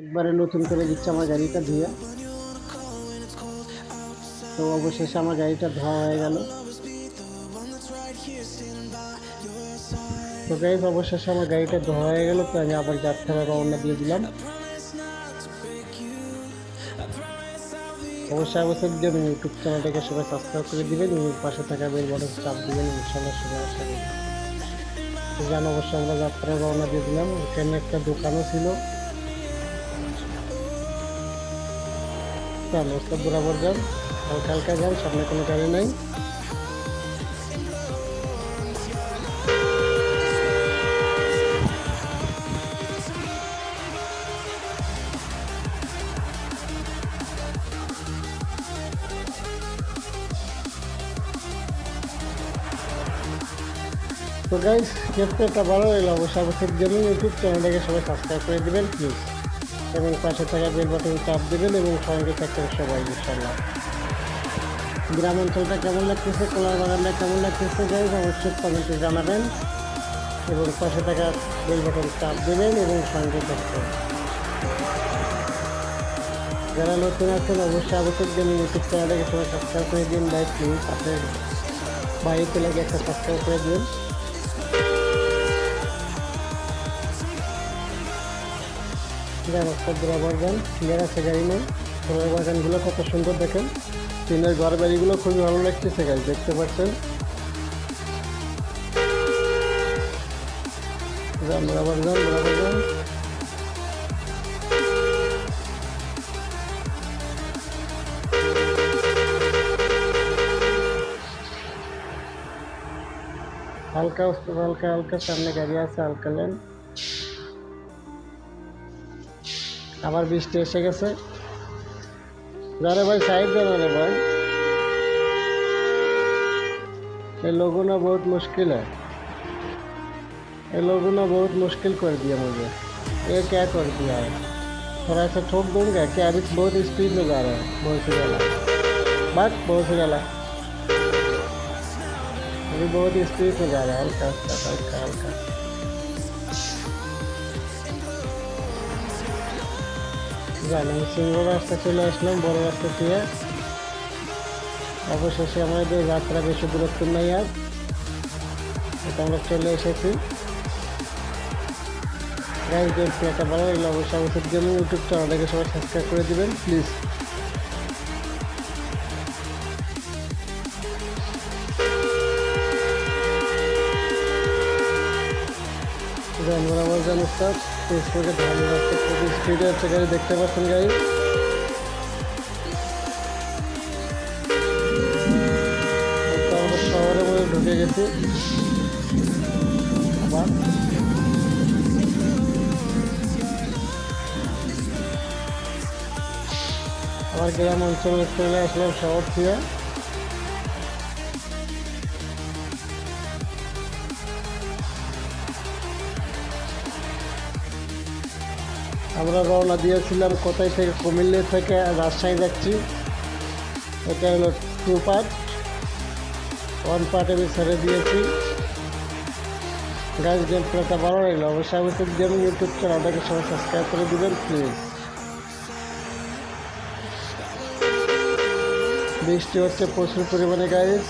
একবারে নতুন করে দিচ্ছে আমার গাড়িটা ধুয়ে। তো অবশেষে আমার গাড়িটা ধোয়া হয়ে গেল। তো গাইজ অবশেষে আমার গাড়িটা ধোয়া হয়ে গেল, তো আমি আবার যাত্রা রওনা দিয়ে দিলাম। অবশ্যই অবশ্যই জন্য ইউটিউব চ্যানেলটাকে সবাই সাবস্ক্রাইব করে দিবেন এবং পাশে থাকা বেল বাটন চাপ দিবেন ইনশাল্লাহ সবাই আশা করি। জানো, অবশ্যই আমরা যাত্রা রওনা দিয়ে দিলাম। এখানে একটা দোকানও ছিল। চল ওস্তাদ বরাবর যান, হালকা হালকা যান, সামনে কোনো গাড়ি নাই। তো গাইস ক্ষেত্রটা ভালো হইল অবশ্যই অবশ্যই জন্য ইউটিউব চ্যানেলটাকে সবাই সাবস্ক্রাইব করে দেবেন প্লিজ এবং পাশে থাকা বেল বাটন চাপ দেবেন এবং সঙ্গে থাকবেন সবাই ইনশাল্লাহ গ্রাম অঞ্চলটা কেমন লাগতেছে? কলার বাগানটা কেমন লাগতেছে? গাইজ অবশ্যই কমেন্টে জানাবেন। এবং পাশে থাকা বেল বাটন চাপ দেবেন এবং সঙ্গে থাকবেন। যারা নতুন আছেন, অবশ্যই অবশ্যই গেমিং ইউটিউব চ্যানেলটাকে সবাই সাবস্ক্রাইব করে দিন ভাই প্লিজ আপনার বাড়িতে লাগে একটা সাবস্ক্রাইব করে দিন। আছে গাড়ি নেই বাগানগুলো কত সুন্দর দেখেন। টিনের ঘর বাড়িগুলো খুবই ভালো লাগতেছে গাড়ি দেখতে পাচ্ছেন। হালকা হালকা হালকা, সামনে গাড়ি আছে, হালকা লেন। আবার বৃষ্টি এসে গেছে যারে ভাই সাইড দেন রে भाई ये लोगों ने बहुत मुश्किल है ये लोगों ने बहुत मुश्किल कर दिया मुझे ये क्या कर दिया है थोड़ा सा ठोक दूंगा क्या अभी बहुत स्पीड में जा रहा है बहुत सी गला बस बहुत सी गला अभी बहुत स्पीड में जा रहा है हल्का हल्का हल्का हल्का জানি সিংহ রাস্তা চলে আসলাম, বড় রাস্তা দিয়ে। অবশেষে আমাদের যাত্রা বেশি দূরত্ব নেই আর। এটা আমরা চলে এসেছি। গাইজ দেখছি একটা ভালো লাগল অবশ্যই আমাদের জন্য ইউটিউব চ্যানেলটাকে সবাই সাবস্ক্রাইব করে দেবেন প্লিজ রাস্তা খুবই স্পিডে গাড়ি দেখতে পাচ্ছেন গাড়ি। আমরা শহরের মধ্যে ঢুকে গেছি। আবার গ্রাম অঞ্চলে চলে আসলাম শহর থেকে। আমরা রওনা দিয়েছিলাম কোথায় থেকে? কুমিল্লা থেকে রাজশাহী যাচ্ছি। এটা হলো টু পার্ট ওয়ান পার্ট আমি ছেড়ে দিয়েছি। গাছ গেম প্লেটা ভালো লাগল অবশ্যই অবশ্যই গেম ইউটিউব চ্যানেলটাকে সবাই সাবস্ক্রাইব করে দেবেন প্লিজ বৃষ্টি হচ্ছে প্রচুর পরিমাণে গাইজ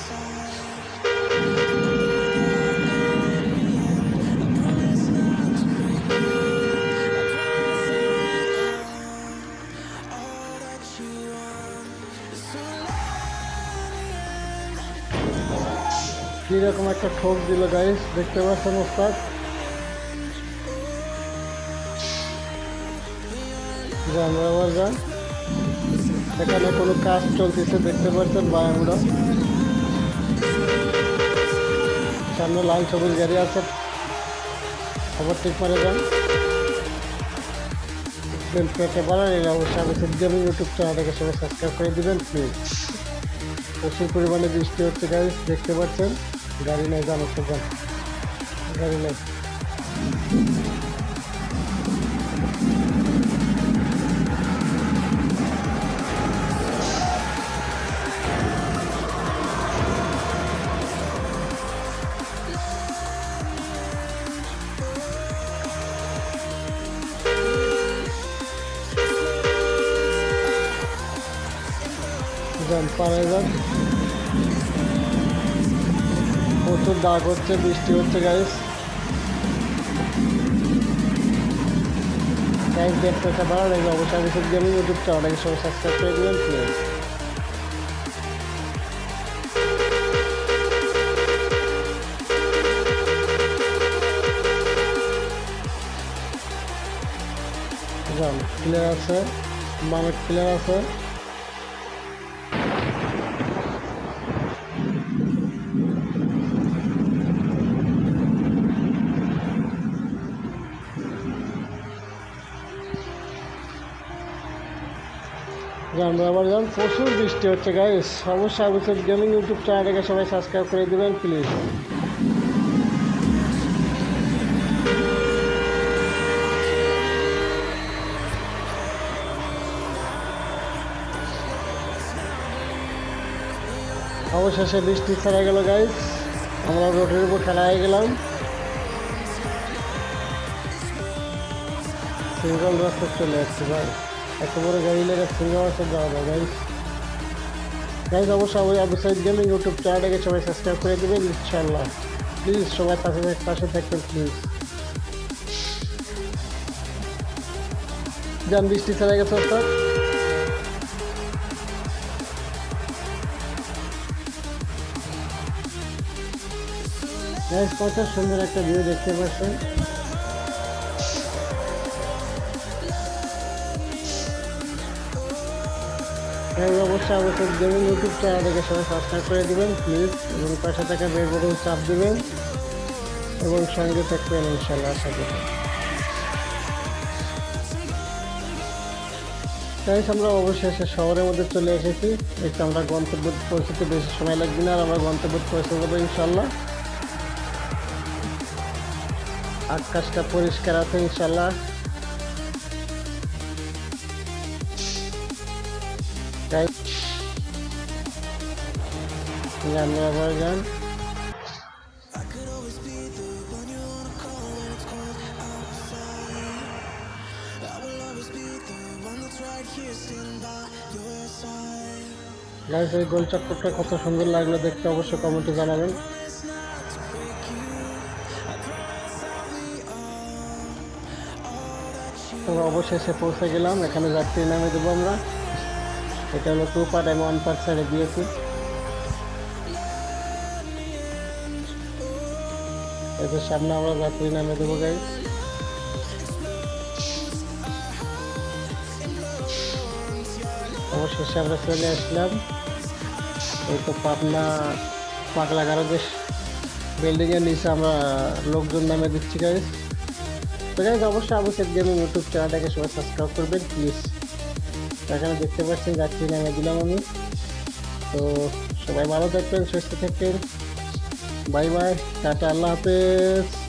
কীরকম একটা ঠোক দিল গাইস দেখতে পাচ্ছেন, ওস্তাদ? যান আবার যান। এখানে কোনো কাজ চলতেছে, দেখতে পাচ্ছেন বায়ামুড়া সামনে লাল সবুজ গাড়ি আছে। খবর ঠিক মারে যান। পেটে বাড়া নিলে অবশ্যই আমি সিদ্ধান্ত ইউটিউব চ্যানেলটাকে সবাই সাবস্ক্রাইব করে দেবেন প্লিজ প্রচুর পরিমাণে বৃষ্টি হচ্ছে গাড়ি দেখতে পাচ্ছেন। गाडी नाही जाणार तर गाडी नाही Vamos para aí, প্রচুর দাগ হচ্ছে, বৃষ্টি হচ্ছে গাইস গাইস দেখতে একটা ভালো লাগবে অবশ্যই বিশেষ গেমিং ইউটিউব চ্যানেলটাকে সবাই সাবস্ক্রাইব করে দেবেন প্লিজ ক্লিয়ার আছে? বামের ক্লিয়ার আছে? যান আবার যান প্রচুর বৃষ্টি হচ্ছে গাইস অবশ্যই অবশ্যই গেমিং ইউটিউব চ্যানেলটাকে সবাই সাবস্ক্রাইব করে দেবেন প্লিজ অবশেষে বৃষ্টি ছাড়া গেল গাইস আমরা রোডের উপর খেলা হয়ে গেলাম। সিঙ্গল রাস্তা চলে যাচ্ছে ভাই এত বড় গাড়ি লেগে সিঙ্গল রাস্তা যাওয়া যায় গাইস গাইস অবশ্যই ওই আবুসাইড গেমিং ইউটিউব চ্যানেলটাকে সবাই সাবস্ক্রাইব করে দেবেন ইনশাল্লাহ প্লিজ সবাই পাশে পাশে থাকবেন প্লিজ যান, বৃষ্টি ছাড়া গেছে গাইস কত সুন্দর একটা ভিউ দেখতে পাচ্ছেন। অবশ্যই অবশ্যই গেমিং ইউটিউব চ্যানেলটাকে সবাই সাবস্ক্রাইব করে দেবেন প্লিজ এবং পাশে থাকা বেল বটন চাপ দেবেন, এবং সঙ্গে থাকবেন ইনশাল্লাহ আশা করি। গাইস আমরা অবশেষে শহরের মধ্যে চলে এসেছি। একটু আমরা গন্তব্য পৌঁছতে বেশি সময় লাগবে না, আর আমরা গন্তব্য পৌঁছে যাব ইনশাল্লাহ আকাশটা পরিষ্কার আছে ইনশাল্লাহ Guys, যান আবার যান। গাইস এই গোল চক্করটা কত সুন্দর লাগল দেখতে অবশ্যই কমেন্টে জানাবেন। তো অবশেষে পৌঁছে গেলাম এখানে যাত্রী নামে দেবো আমরা। এটা হলো টু পার্ট আমি ওয়ান পার্ট সাইডে দিয়েছি। এদের সামনে আমরা যাত্রী নামে দেবো গাই অবশেষে আমরা চলে আসলাম। এই তো পাবনা পাগলা গারদের বিল্ডিংয়ের নিচে আমরা লোকজন নামে দিচ্ছি গাইজ তো গাইজ অবশ্যই সেট গেমিং ইউটিউব চ্যানেলটাকে সবাই সাবস্ক্রাইব করবেন প্লিজ এখানে দেখতে পাচ্ছেন যাচ্ছি নামে দিলাম আমি। তো সবাই ভালো থাকবেন, সুস্থ থাকবেন। বাই বাই, টাটা, আল্লাহ হাফেজ।